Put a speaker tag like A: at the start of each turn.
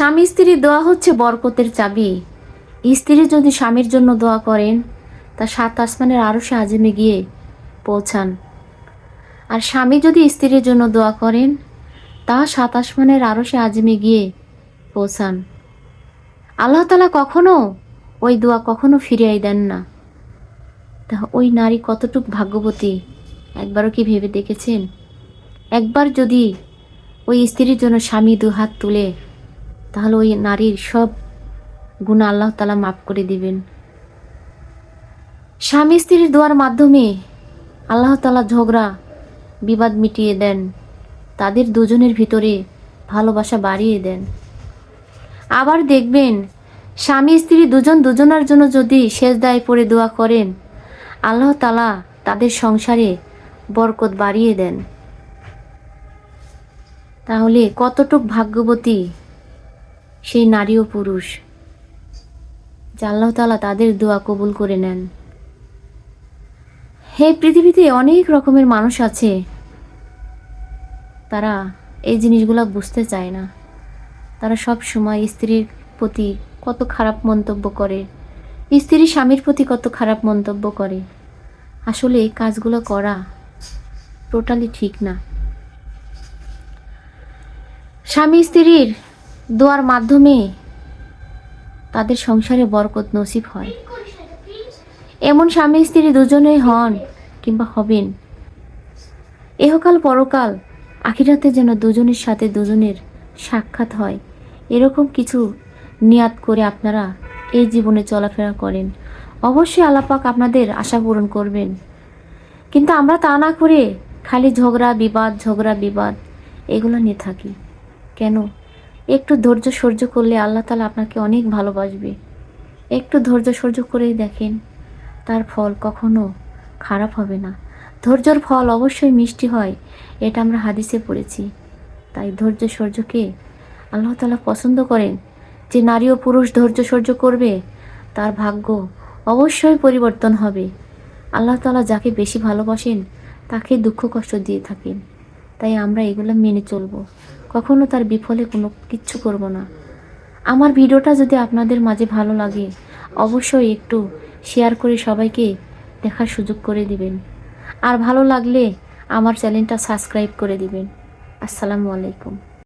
A: স্বামী স্ত্রীর দোয়া হচ্ছে বরকতের চাবি। স্ত্রী যদি স্বামীর জন্য দোয়া করেন, তা সাত আসমানের আরও সাহায্যে গিয়ে পৌঁছান। আর স্বামী যদি স্ত্রীর জন্য দোয়া করেন, তা সাত আসমানের আরও সাহায্যে গিয়ে পৌঁছান। আল্লাহ তালা কখনো ওই দোয়া কখনো ফিরিয়ে দেন না। তা ওই নারী কতটুক ভাগ্যবতী, একবারও কি ভেবে দেখেছেন? একবার যদি ওই স্ত্রীর জন্য স্বামী দু হাত তুলে তাহলে ওই নারীর সব গুণ আল্লাহ তালা মাফ করে দিবেন। স্বামী স্ত্রীর দোয়ার মাধ্যমে আল্লাহ তালা ঝগড়া, বিবাদ মিটিয়ে দেন। তাদের দুজনের ভিতরে ভালোবাসা বাড়িয়ে দেন। আবার দেখবেন, স্বামী স্ত্রী দুজন দুজনার জন্য যদি শেষ দায় পড়ে দোয়া করেন, আল্লাহ তালা তাদের সংসারে বরকত বাড়িয়ে দেন। তাহলে কতটুক ভাগ্যবতী সেই নারী ও পুরুষ। তালা তাদের দোয়া কবুল করে নেন। হে পৃথিবীতে অনেক রকমের মানুষ আছে, তারা এই জিনিসগুলো বুঝতে চায় না। তারা সব সময় স্ত্রীর প্রতি কত খারাপ মন্তব্য করে, স্ত্রী স্বামীর প্রতি কত খারাপ মন্তব্য করে। আসলে এই কাজগুলো করা টোটালি ঠিক না। স্বামী স্ত্রীর দোয়ার মাধ্যমে তাদের সংসারে বরকত নসিব হয়। এমন স্বামী স্ত্রী দুজনেই হন কিংবা হবেন। এহকাল পরকাল আখিরাতে যেন দুজনের সাথে দুজনের সাক্ষাৎ হয়। এরকম কিছু নিয়াত করে আপনারা এই জীবনে চলাফেরা করেন। অবশ্যই আলাপাক আপনাদের আশা পূরণ করবেন। কিন্তু আমরা তা না করে খালি ঝগড়া, বিবাদ ঝগড়া, বিবাদ এগুলো নিয়ে থাকি। কেন? একটু ধৈর্য সহ্য করলে আল্লাহ তালা আপনাকে অনেক ভালোবাসবে। একটু ধৈর্য সহ্য করেই দেখেন, তার ফল কখনো খারাপ হবে না। ধৈর্যর ফল অবশ্যই মিষ্টি হয়, এটা আমরা হাদিসে পড়েছি। তাই ধৈর্য সহ্যকে আল্লাহ তালা পছন্দ করেন। যে নারী ও পুরুষ ধৈর্য সহ্য করবে, তার ভাগ্য অবশ্যই পরিবর্তন হবে। আল্লাহ তালা যাকে বেশি ভালোবাসেন, তাকে দুঃখ কষ্ট দিয়ে থাকেন। তাই আমরা এগুলো মেনে চলবো। কখনো তার বিফলে কোনো কিচ্ছু করব না। আমার ভিডিওটা যদি আপনাদের মাঝে ভালো লাগে, অবশ্যই একটু শেয়ার করে সবাইকে দেখার সুযোগ করে দিবেন। আর ভালো লাগলে আমার চ্যানেলটা সাবস্ক্রাইব করে দিবেন। আসসালামু আলাইকুম।